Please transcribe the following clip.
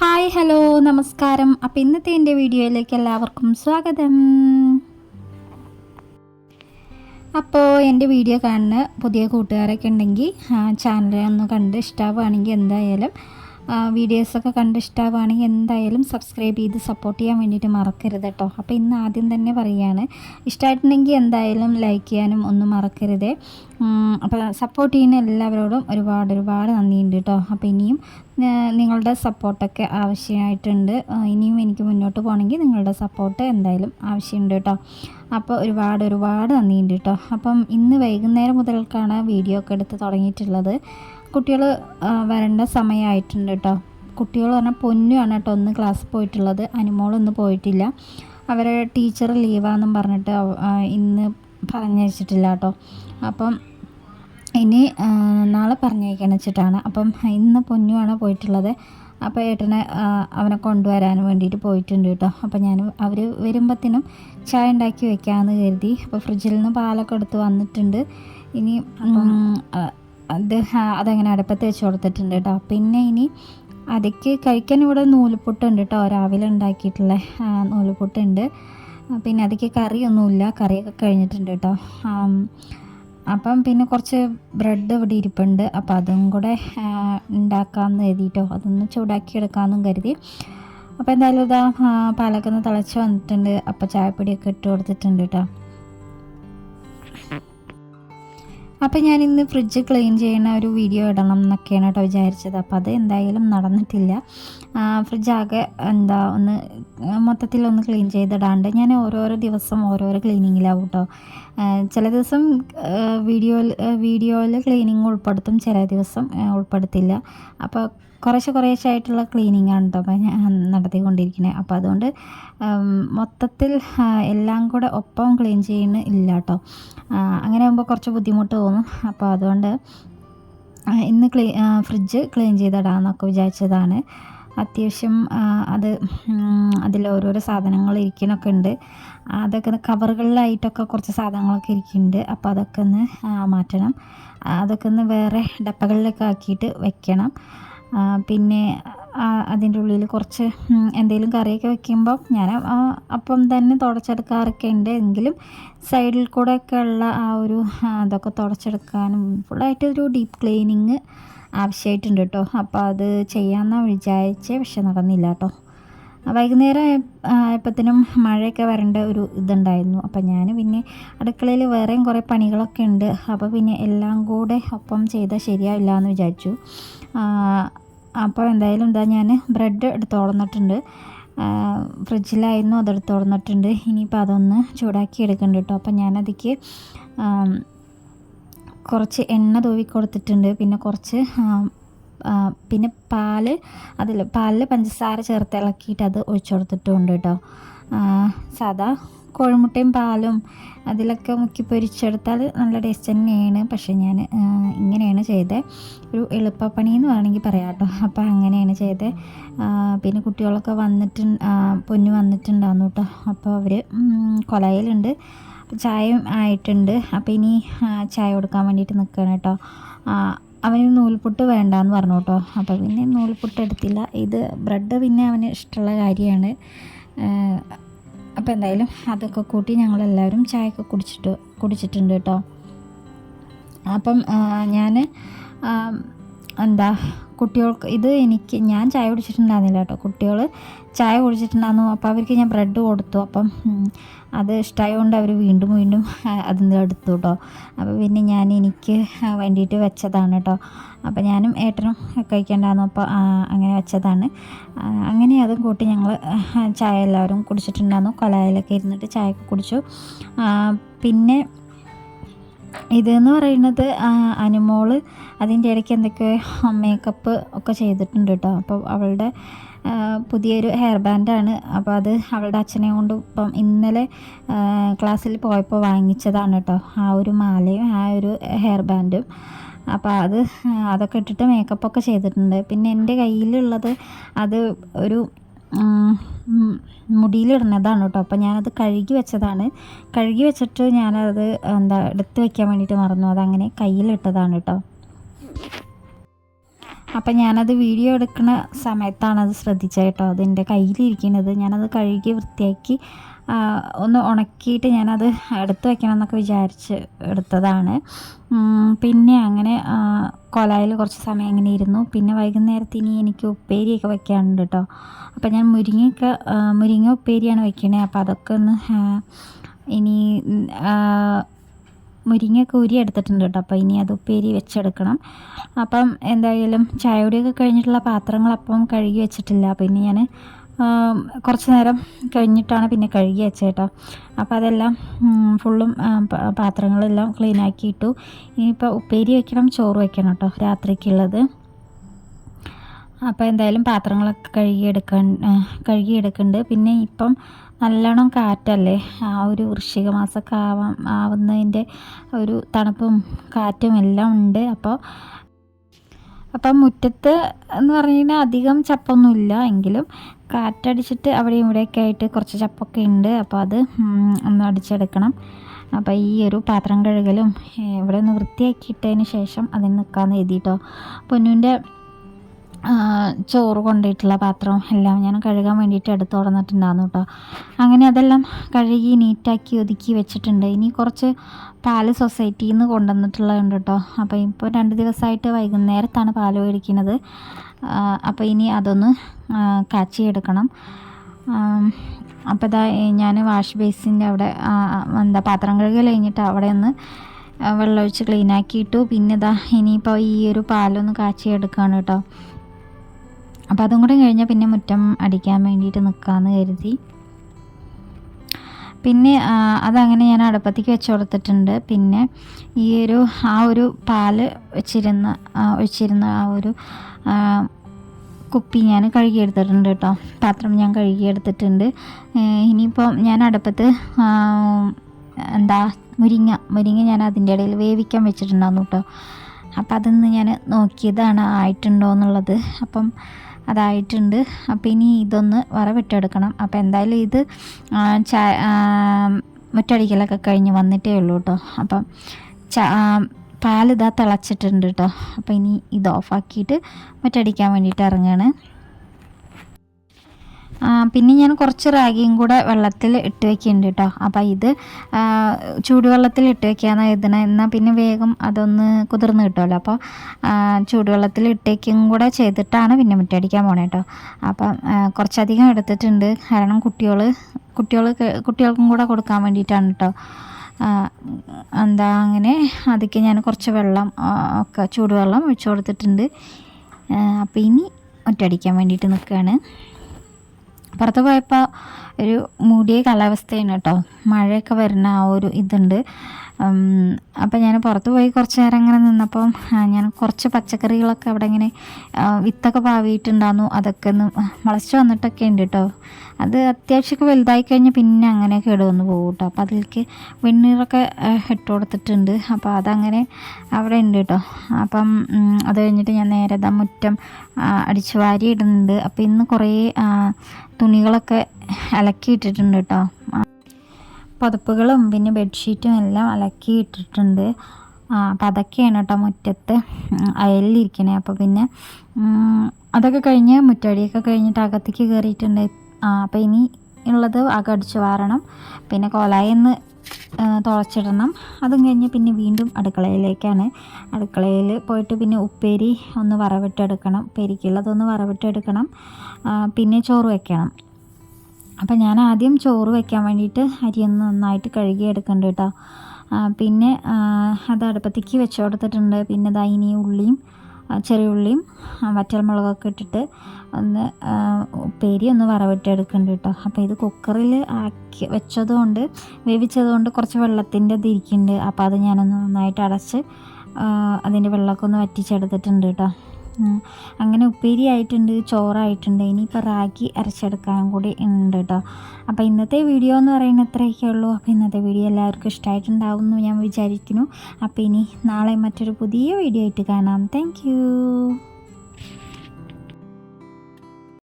Hi hello നമസ്കാരം. അപ്പോൾ ഇന്നത്തെ എന്റെ വീഡിയോയിലേക്ക് എല്ലാവർക്കും സ്വാഗതം. അപ്പോൾ എന്റെ വീഡിയോ കാണുന്ന പുതിയ കൂട്ടുകാരൊക്കെ ഉണ്ടെങ്കിൽ ചാനൽ ഒന്ന് കണ്ട് ഇഷ്ടമാവുകയാണെങ്കിൽ എന്തായാലും വീഡിയോസൊക്കെ കണ്ട് ഇഷ്ടമാവുകയാണെങ്കിൽ എന്തായാലും സബ്സ്ക്രൈബ് ചെയ്ത് സപ്പോർട്ട് ചെയ്യാൻ വേണ്ടിയിട്ട് മറക്കരുത് കേട്ടോ അപ്പോൾ ഇന്ന് ആദ്യം തന്നെ പറയുകയാണ് ഇഷ്ടമായിട്ടുണ്ടെങ്കിൽ എന്തായാലും ലൈക്ക് ചെയ്യാനും ഒന്നും മറക്കരുത്. അപ്പോൾ സപ്പോർട്ട് ചെയ്യുന്ന എല്ലാവരോടും ഒരുപാട് ഒരുപാട് നന്ദിയുണ്ട് കേട്ടോ അപ്പോൾ ഇനിയും നിങ്ങളുടെ സപ്പോർട്ടൊക്കെ ആവശ്യമായിട്ടുണ്ട്. ഇനിയും എനിക്ക് മുന്നോട്ട് പോകണമെങ്കിൽ നിങ്ങളുടെ സപ്പോർട്ട് എന്തായാലും ആവശ്യമുണ്ട് കേട്ടോ അപ്പോൾ ഒരുപാട് ഒരുപാട് നന്ദിയുണ്ട് കേട്ടോ അപ്പം ഇന്ന് വൈകുന്നേരം മുതൽക്കാണ് വീഡിയോ ഒക്കെ എടുത്ത് തുടങ്ങിയിട്ടുള്ളത്. കുട്ടികൾ വരേണ്ട സമയമായിട്ടുണ്ട് കേട്ടോ കുട്ടികൾ പറഞ്ഞാൽ പൊന്നുമാണ് കേട്ടോ ഒന്ന് ക്ലാസ് പോയിട്ടുള്ളത്. അനുമോളൊന്നും പോയിട്ടില്ല. അവരെ ടീച്ചർ ലീവാണെന്നും പറഞ്ഞിട്ട് ഇന്ന് പറഞ്ഞയച്ചിട്ടില്ല കേട്ടോ അപ്പം ഇനി നാളെ പറഞ്ഞയക്കണം വെച്ചിട്ടാണ്. അപ്പം ഇന്ന് പൊന്നുമാണ് പോയിട്ടുള്ളത്. അപ്പോൾ ഏട്ടനെ അവനെ കൊണ്ടുവരാൻ വേണ്ടിയിട്ട് പോയിട്ടുണ്ട് കേട്ടോ അപ്പോൾ ഞാൻ അവർ വരുമ്പോഴത്തേനും ചായ ഉണ്ടാക്കി വെക്കാമെന്ന് കരുതി. അപ്പോൾ ഫ്രിഡ്ജിൽ നിന്ന് പാലൊക്കെ എടുത്ത് വന്നിട്ടുണ്ട്. ഇനി അത് അതങ്ങനെ അടുപ്പത്ത് വെച്ച് കൊടുത്തിട്ടുണ്ട് കേട്ടോ. പിന്നെ ഇനി അതിക്ക് കഴിക്കാൻ ഇവിടെ നൂലുപുട്ടുണ്ട് കേട്ടോ രാവിലെ ഉണ്ടാക്കിയിട്ടുള്ള നൂലുപുട്ടുണ്ട് പിന്നെ അതിക്ക് കറിയൊന്നുമില്ല. കറിയൊക്കെ കഴിഞ്ഞിട്ടുണ്ട് കേട്ടോ. അപ്പം പിന്നെ കുറച്ച് ബ്രെഡ് ഇവിടെ ഇരിപ്പുണ്ട്. അപ്പം അതും കൂടെ ഉണ്ടാക്കാമെന്ന് കരുതിയിട്ടോ. അതൊന്ന് ചൂടാക്കി എടുക്കാമെന്നും കരുതി. അപ്പോൾ എന്തായാലും ഇതാ പാലൊക്കെ ഒന്ന് തിളച്ച് വന്നിട്ടുണ്ട്. അപ്പോൾ ചായപ്പൊടിയൊക്കെ ഇട്ട് കൊടുത്തിട്ടുണ്ട് കേട്ടോ. അപ്പോൾ ഞാൻ ഇന്ന് ഫ്രിഡ്ജ് ക്ലീൻ ചെയ്യുന്ന ഒരു വീഡിയോ ഇടണം എന്നൊക്കെയാണ് കേട്ടോ വിചാരിച്ചത്. അപ്പോൾ അത് എന്തായാലും നടന്നിട്ടില്ല. ഫ്രിഡ്ജ് ആകെ എന്താ ഒന്ന് മൊത്തത്തിൽ ഒന്ന് ക്ലീൻ ചെയ്തിടാണ്ട് ഞാൻ ഓരോരോ ദിവസം ഓരോരോ ക്ലീനിങ്ങിലാവും കേട്ടോ ചില ദിവസം വീഡിയോയിൽ വീഡിയോയിൽ ക്ലീനിങ് ഉൾപ്പെടുത്തും ചില ദിവസം ഉൾപ്പെടുത്തില്ല. അപ്പോൾ കുറേശ്ശെ കുറേശ്ശെ ആയിട്ടുള്ള ക്ലീനിങ് ആണ് കേട്ടോ ഞാൻ നടത്തിക്കൊണ്ടിരിക്കുന്നത് അപ്പോൾ അതുകൊണ്ട് മൊത്തത്തിൽ എല്ലാം കൂടെ ഒപ്പം ക്ലീൻ ചെയ്യുന്ന ഇല്ല കേട്ടോ അങ്ങനെ ആകുമ്പോൾ കുറച്ച് ബുദ്ധിമുട്ട് തോന്നും. അപ്പോൾ അതുകൊണ്ട് ഇന്ന് ക്ലീ ഫ്രിഡ്ജ് ക്ലീൻ ചെയ്തിടാമെന്നൊക്കെ വിചാരിച്ചതാണ്. അത്യാവശ്യം അത് അതിൽ ഓരോരോ സാധനങ്ങൾ ഇരിക്കണൊക്കെ ഉണ്ട്. അതൊക്കെ കവറുകളിലായിട്ടൊക്കെ കുറച്ച് സാധനങ്ങളൊക്കെ ഇരിക്കുന്നുണ്ട്. അപ്പോൾ അതൊക്കെ ഒന്ന് മാറ്റണം. അതൊക്കെ ഒന്ന് വേറെ ഡപ്പകളിലൊക്കെ ആക്കിയിട്ട് വെക്കണം. പിന്നെ അതിന്റെ ഉള്ളിൽ കുറച്ച് എന്തെങ്കിലും കറിയൊക്കെ വെക്കുമ്പോൾ ഞാൻ അപ്പം തന്നെ തുടച്ചെടുക്കാറൊക്കെ ഉണ്ട്. എങ്കിലും സൈഡിൽ കൂടെ ഒക്കെ ഉള്ള ആ ഒരു അതൊക്കെ തുടച്ചെടുക്കാനും ഫുള്ളായിട്ട് ഒരു ഡീപ്പ് ക്ലീനിങ് ആവശ്യമായിട്ടുണ്ട് കേട്ടോ. അപ്പോൾ അത് ചെയ്യാമെന്നാണ് വിചാരിച്ചേ പക്ഷെ നടന്നില്ല കേട്ടോ. വൈകുന്നേരം ആയപ്പോഴത്തേനും മഴയൊക്കെ വരേണ്ട ഒരു ഇതുണ്ടായിരുന്നു. അപ്പം ഞാൻ പിന്നെ അടുക്കളയിൽ വേറെയും കുറേ പണികളൊക്കെ ഉണ്ട്. അപ്പോൾ പിന്നെ എല്ലാം കൂടെ ഒപ്പം ചെയ്താൽ ശരിയാവില്ല എന്ന് വിചാരിച്ചു. അപ്പോൾ എന്തായാലും എന്താ ഞാൻ ബ്രെഡ് എടുത്ത് തുറന്നിട്ടുണ്ട്. ഫ്രിഡ്ജിലായിരുന്നു അതെടുത്ത് തുറന്നിട്ടുണ്ട്. ഇനിയിപ്പോൾ അതൊന്ന് ചൂടാക്കി എടുക്കുന്നുണ്ട് കേട്ടോ. അപ്പം ഞാനതിക്ക് കുറച്ച് എണ്ണ തൂവി കൊടുത്തിട്ടുണ്ട്. പിന്നെ കുറച്ച് പിന്നെ പാൽ അതിൽ പാലിൽ പഞ്ചസാര ചേർത്ത് ഇളക്കിയിട്ട് അത് ഒഴിച്ചു കൊടുത്തിട്ടുണ്ട് കേട്ടോ സാധാ കോഴിമുട്ടയും പാലും അതിലൊക്കെ മുക്കി പൊരിച്ചെടുത്താൽ നല്ല ടേസ്റ്റ് തന്നെയാണ്. പക്ഷേ ഞാൻ ഇങ്ങനെയാണ് ചെയ്തത് ഒരു എളുപ്പപ്പണി എന്ന് വേണമെങ്കിൽ പറയാം കേട്ടോ അപ്പോൾ അങ്ങനെയാണ് ചെയ്തത് പിന്നെ കുട്ടികളൊക്കെ വന്നിട്ട് പൊന്നു വന്നിട്ടുണ്ടായിരുന്നു കേട്ടോ അപ്പോൾ അവർ കൊലയിലുണ്ട്. ചായയും ആയിട്ടുണ്ട്. അപ്പോൾ ഇനി ചായ കൊടുക്കാൻ വേണ്ടിയിട്ട് നിൽക്കുകയാണ് കേട്ടോ. അവന് നൂൽപുട്ട് വേണ്ടാന്ന് പറഞ്ഞു കേട്ടോ. അപ്പോൾ പിന്നെ നൂൽപുട്ട് എടുത്തില്ല. ഇത് ബ്രെഡ് പിന്നെ അവന് ഇഷ്ടമുള്ള കാര്യമാണ്. അപ്പോൾ എന്തായാലും അതൊക്കെ കൂട്ടി ഞങ്ങളെല്ലാവരും ചായയൊക്കെ കുടിച്ചിട്ട് കുടിച്ചിട്ടുണ്ട് കേട്ടോ. അപ്പം ഞാൻ എന്താ കുട്ടികൾക്ക് ഇത് എനിക്ക് ഞാൻ ചായ കുടിച്ചിട്ടുണ്ടായിരുന്നില്ല കേട്ടോ. കുട്ടികൾ ചായ കുടിച്ചിട്ടുണ്ടായിരുന്നു. അപ്പോൾ അവർക്ക് ഞാൻ ബ്രെഡ് കൊടുത്തു. അപ്പം അത് ഇഷ്ടമായതുകൊണ്ട് അവർ വീണ്ടും വീണ്ടും അതിൽ എടുത്തു കേട്ടോ. അപ്പോൾ പിന്നെ ഞാൻ എനിക്ക് വേണ്ടിയിട്ട് വെച്ചതാണ് കേട്ടോ. അപ്പോൾ ഞാനും ഏട്ടനും കഴിക്കേണ്ടായിരുന്നു. അപ്പോൾ അങ്ങനെ വെച്ചതാണ്. അങ്ങനെ അതും കൂട്ടി ഞങ്ങൾ ചായ എല്ലാവരും കുടിച്ചിട്ടുണ്ടായിരുന്നു. കൊലായിലൊക്കെ ഇരുന്നിട്ട് ചായ കുടിച്ചു. പിന്നെ ഇതെന്ന് പറയുന്നത് അനുമോൾ അതിന്റെ ഇടയ്ക്ക് എന്തൊക്കെ മേക്കപ്പ് ഒക്കെ ചെയ്തിട്ടുണ്ട് കേട്ടോ അപ്പോൾ അവളുടെ പുതിയൊരു ഹെയർ ബാൻഡാണ് അപ്പോൾ അത് അവളുടെ അച്ഛനെ കൊണ്ട് ഇപ്പം ഇന്നലെ ക്ലാസ്സിൽ പോയപ്പോൾ വാങ്ങിച്ചതാണ് കേട്ടോ ആ ഒരു മാലയും ആ ഒരു ഹെയർ ബാൻഡും അപ്പോൾ അത് അതൊക്കെ ഇട്ടിട്ട് മേക്കപ്പൊക്കെ ചെയ്തിട്ടുണ്ട്. പിന്നെ എന്റെ കയ്യിലുള്ളത് അത് ഒരു മുടിയിലിടുന്നതാണ് കേട്ടോ. അപ്പോൾ ഞാനത് കഴുകി വെച്ചതാണ്. കഴുകി വെച്ചിട്ട് ഞാനത് എന്താ എടുത്ത് വെക്കാൻ വേണ്ടിയിട്ട് മറന്നു. അതങ്ങനെ കയ്യിലിട്ടതാണ് കേട്ടോ. അപ്പം ഞാനത് വീഡിയോ എടുക്കുന്ന സമയത്താണ് അത് ശ്രദ്ധിച്ചത് കേട്ടോ. അതിന്റെ കയ്യിലിരിക്കുന്നത്. ഞാനത് കഴുകി വൃത്തിയാക്കി ഒന്ന് ഉണക്കിയിട്ട് ഞാനത് എടുത്ത് വെക്കണം എന്നൊക്കെ വിചാരിച്ച് എടുത്തതാണ്. പിന്നെ അങ്ങനെ കൊലായിൽ കുറച്ച് സമയം ഇങ്ങനെ ഇരുന്നു. പിന്നെ വൈകുന്നേരത്ത് ഇനി എനിക്ക് ഉപ്പേരിയൊക്കെ വെക്കാനുണ്ട് കേട്ടോ അപ്പോൾ ഞാൻ മുരിങ്ങയൊക്കെ മുരിങ്ങ ഉപ്പേരിയാണ് വെക്കണേ. അപ്പോൾ അതൊക്കെ ഒന്ന് ഇനി മുരിങ്ങയൊക്കെ ഉരി എടുത്തിട്ടുണ്ട് കേട്ടോ അപ്പോൾ ഇനി അത് ഉപ്പേരി വെച്ചെടുക്കണം. അപ്പം എന്തായാലും ചായയുടെയൊക്കെ കഴിഞ്ഞിട്ടുള്ള പാത്രങ്ങൾ അപ്പം കഴുകി വെച്ചിട്ടില്ല. പിന്നെ ഞാൻ കുറച്ച് നേരം കഴിഞ്ഞിട്ടാണ് പിന്നെ കഴുകി വെച്ചേട്ടോ. അപ്പം അപ്പോൾ അതെല്ലാം ഫുള്ളും പാത്രങ്ങളെല്ലാം ക്ലീൻ ആക്കിയിട്ടു ഇനിയിപ്പോൾ ഉപ്പേരി വെക്കണം ചോറ് വെക്കണം കേട്ടോ രാത്രിക്കുള്ളത്. അപ്പോൾ എന്തായാലും പാത്രങ്ങളൊക്കെ കഴുകിയെടുക്കാൻ കഴുകിയെടുക്കുന്നുണ്ട് പിന്നെ ഇപ്പം നല്ലോണം കാറ്റല്ലേ? ആ ഒരു വൃശ്ചിക മാസമൊക്കെ ആവാം ആവുന്നതിന്റെ ഒരു തണുപ്പും കാറ്റും എല്ലാം ഉണ്ട്. അപ്പോൾ അപ്പം മുറ്റത്ത് എന്ന് പറഞ്ഞു കഴിഞ്ഞാൽ അധികം ചപ്പൊന്നുമില്ല. എങ്കിലും കാറ്റടിച്ചിട്ട് അവിടെയും ഇവിടെയൊക്കെ ആയിട്ട് കുറച്ച് ചപ്പൊക്കെ ഉണ്ട്. അപ്പോൾ അത് ഒന്ന് അടിച്ചെടുക്കണം. അപ്പോൾ ഈ ഒരു പാത്രം കഴുകലും ഇവിടെ ഒന്ന് വൃത്തിയാക്കിയിട്ടതിന് ശേഷം അതിന് നിൽക്കാമെന്ന് എഴുതിയിട്ടോ പൊന്നുവിന്റെ ചോറ് കൊണ്ടിട്ടുള്ള പാത്രം എല്ലാം ഞാൻ കഴുകാൻ വേണ്ടിയിട്ട് എടുത്ത് തുറന്നിട്ടുണ്ടായിരുന്നു കേട്ടോ. അങ്ങനെ അതെല്ലാം കഴുകി നീറ്റാക്കി ഒതുക്കി വെച്ചിട്ടുണ്ട്. ഇനി കുറച്ച് പാൽ സൊസൈറ്റിയിൽ നിന്ന് കൊണ്ടുവന്നിട്ടുള്ളതുണ്ട് കേട്ടോ. അപ്പോൾ ഇപ്പോൾ രണ്ട് ദിവസമായിട്ട് വൈകുന്നേരത്താണ് പാൽ മേടിക്കുന്നത്. അപ്പോൾ ഇനി അതൊന്ന് കാച്ചിയെടുക്കണം അപ്പോൾ ഇതാ ഞാൻ വാഷ് ബേസിന്റെ അവിടെ എന്താ പാത്രം കഴുകൽ കഴിഞ്ഞിട്ട് അവിടെ ഒന്ന് വെള്ളമൊഴിച്ച് ക്ലീൻ ആക്കിയിട്ടു. പിന്നെ ഇതാ ഇനിയിപ്പോൾ ഈ ഒരു പാലൊന്ന് കാച്ചിയെടുക്കുകയാണ് കേട്ടോ. അപ്പോൾ അതും കൂടെ കഴിഞ്ഞാൽ പിന്നെ മുറ്റം അടിക്കാൻ വേണ്ടിയിട്ട് നിൽക്കാമെന്ന് കരുതി. പിന്നെ അതങ്ങനെ ഞാൻ അടുപ്പത്തേക്ക് വെച്ച് കൊടുത്തിട്ടുണ്ട്. പിന്നെ ഈ ഒരു ആ ഒരു പാൽ വെച്ചിരുന്ന വെച്ചിരുന്ന ആ ഒരു കുപ്പി ഞാൻ കഴുകിയെടുത്തിട്ടുണ്ട് കേട്ടോ. പാത്രം ഞാൻ കഴുകിയെടുത്തിട്ടുണ്ട്. ഇനിയിപ്പോൾ ഞാൻ അടുപ്പത്ത് എന്താ മുരിങ്ങ മുരിങ്ങ ഞാൻ അതിന്റെ ഇടയിൽ വേവിക്കാൻ വെച്ചിട്ടുണ്ടായിരുന്നു കേട്ടോ. അപ്പം അതൊന്ന് ഞാൻ നോക്കിയതാണ് ആയിട്ടുണ്ടോ എന്നുള്ളത്. അപ്പം അതായിട്ടുണ്ട്. അപ്പം ഇനി ഇതൊന്ന് വറവിട്ടെടുക്കണം അപ്പം എന്തായാലും ഇത് മുറ്റടിക്കലൊക്കെ കഴിഞ്ഞ് വന്നിട്ടേ ഉള്ളൂ കേട്ടോ. അപ്പം പാലിതാ തിളച്ചിട്ടുണ്ട് കേട്ടോ അപ്പോൾ ഇനി ഇത് ഓഫാക്കിയിട്ട് മറ്റടിക്കാൻ വേണ്ടിയിട്ട് ഇറങ്ങുകയാണ് പിന്നെ ഞാൻ കുറച്ച് റാഗിയും കൂടെ വെള്ളത്തിൽ ഇട്ട് വെക്കുന്നുണ്ട് കേട്ടോ അപ്പോൾ ഇത് ചൂടുവെള്ളത്തിൽ ഇട്ട് വെക്കാന്ന് എഴുതണേ എന്നാൽ പിന്നെ വേഗം അതൊന്ന് കുതിർന്ന് കിട്ടുമല്ലോ അപ്പോൾ ചൂടുവെള്ളത്തിൽ ഇട്ടേക്കും കൂടെ ചെയ്തിട്ടാണ് പിന്നെ മുറ്റടിക്കാൻ പോണേ കേട്ടോ അപ്പം കുറച്ചധികം എടുത്തിട്ടുണ്ട്. കാരണം കുട്ടികൾ കുട്ടികൾ കുട്ടികൾക്കും കൂടെ കൊടുക്കാൻ വേണ്ടിയിട്ടാണ് കേട്ടോ എന്താ അങ്ങനെ അതിക്ക് ഞാൻ കുറച്ച് വെള്ളം ഒക്കെ ചൂടുവെള്ളം ഒഴിച്ചു കൊടുത്തിട്ടുണ്ട്. അപ്പോൾ ഇനി ഒറ്റയടിക്കാൻ വേണ്ടിയിട്ട് നിൽക്കുകയാണ് പുറത്ത് പോയപ്പോൾ ഒരു മൂടിയ കാലാവസ്ഥയാണ് കേട്ടോ. മഴയൊക്കെ വരുന്ന ആ ഒരു ഇതുണ്ട്. അപ്പം ഞാൻ പുറത്ത് പോയി കുറച്ച് നേരം അങ്ങനെ നിന്നപ്പോൾ ഞാൻ കുറച്ച് പച്ചക്കറികളൊക്കെ അവിടെ ഇങ്ങനെ വിത്തൊക്കെ പാവിയിട്ടുണ്ടായിരുന്നു അതൊക്കെ ഒന്ന് മുളച്ച് വന്നിട്ടൊക്കെ ഉണ്ട് കേട്ടോ അത് അത്യാവശ്യമൊക്കെ വലുതായി കഴിഞ്ഞാൽ പിന്നെ അങ്ങനെ കേടുവന്ന് പോകും കേട്ടോ അപ്പോൾ അതിലേക്ക് വെണ്ണീറൊക്കെ ഇട്ട് കൊടുത്തിട്ടുണ്ട്. അപ്പോൾ അതങ്ങനെ അവിടെ ഉണ്ട് കേട്ടോ അപ്പം അത് കഴിഞ്ഞിട്ട് ഞാൻ നേരെ ദാ മുറ്റം അടിച്ചു വാരി ഇടുന്നുണ്ട് അപ്പോൾ ഇന്ന് കുറേ തുണികളൊക്കെ അലക്കിയിട്ടിട്ടുണ്ട് കേട്ടോ പുതപ്പുകളും പിന്നെ ബെഡ്ഷീറ്റും എല്ലാം അലക്കി ഇട്ടിട്ടുണ്ട്. അപ്പം അതൊക്കെയാണ് കേട്ടോ മുറ്റത്ത് അയലിലിരിക്കണേ. അപ്പോൾ പിന്നെ അതൊക്കെ കഴിഞ്ഞ് മുറ്റടിയൊക്കെ കഴിഞ്ഞിട്ട് അകത്തേക്ക് കയറിയിട്ടുണ്ട് അപ്പോൾ ഇനി ഉള്ളത് അകം അടിച്ച് വാരണം. പിന്നെ കോലായിന്ന് തുളച്ചിടണം. അതും കഴിഞ്ഞ് പിന്നെ വീണ്ടും അടുക്കളയിലേക്കാണ്. അടുക്കളയിൽ പോയിട്ട് പിന്നെ ഉപ്പേരി ഒന്ന് വറവിട്ടെടുക്കണം. ഉപ്പേരിക്കുള്ളതൊന്ന് വറവിട്ടെടുക്കണം. പിന്നെ ചോറ് വെക്കണം. അപ്പം ഞാൻ ആദ്യം ചോറ് വെക്കാൻ വേണ്ടിയിട്ട് അരി ഒന്ന് നന്നായിട്ട് കഴുകി എടുക്കണ്ട കേട്ടോ. പിന്നെ അത് അടുപ്പത്തേക്ക് വെച്ച് കൊടുത്തിട്ടുണ്ട്. പിന്നെ ഇതാ ഇനി ഉള്ളിയും ചെറിയ ഉള്ളിയും വറ്റൽമുളകൊക്കെ ഇട്ടിട്ട് ഒന്ന് ഉപ്പേരി ഒന്ന് വറവിട്ട് എടുക്കേണ്ട കേട്ടോ. അപ്പോൾ ഇത് കുക്കറിൽ ആക്കി വെച്ചതുകൊണ്ട് വേവിച്ചതുകൊണ്ട് കുറച്ച് വെള്ളത്തിന്റെ ഇതിരിക്കുന്നുണ്ട് അപ്പോൾ അത് ഞാനൊന്ന് നന്നായിട്ട് അടച്ച് അതിന്റെ വെള്ളമൊക്കെ ഒന്ന് വറ്റിച്ചെടുത്തിട്ടുണ്ട് കേട്ടോ. അങ്ങനെ ഉപ്പേരി ആയിട്ടുണ്ട് ചോറായിട്ടുണ്ട്. ഇനിയിപ്പോൾ റാഗി അരച്ചെടുക്കാനും കൂടി ഉണ്ട് കേട്ടോ അപ്പോൾ ഇന്നത്തെ വീഡിയോ എന്ന് പറയുന്നത് ഇത്രയൊക്കെ ഉള്ളൂ. അപ്പോൾ ഇന്നത്തെ വീഡിയോ എല്ലാവർക്കും ഇഷ്ടമായിട്ടുണ്ടാവും എന്ന് ഞാൻ വിചാരിക്കുന്നു. അപ്പോൾ ഇനി നാളെ മറ്റൊരു പുതിയ വീഡിയോ ആയിട്ട് കാണാം. താങ്ക്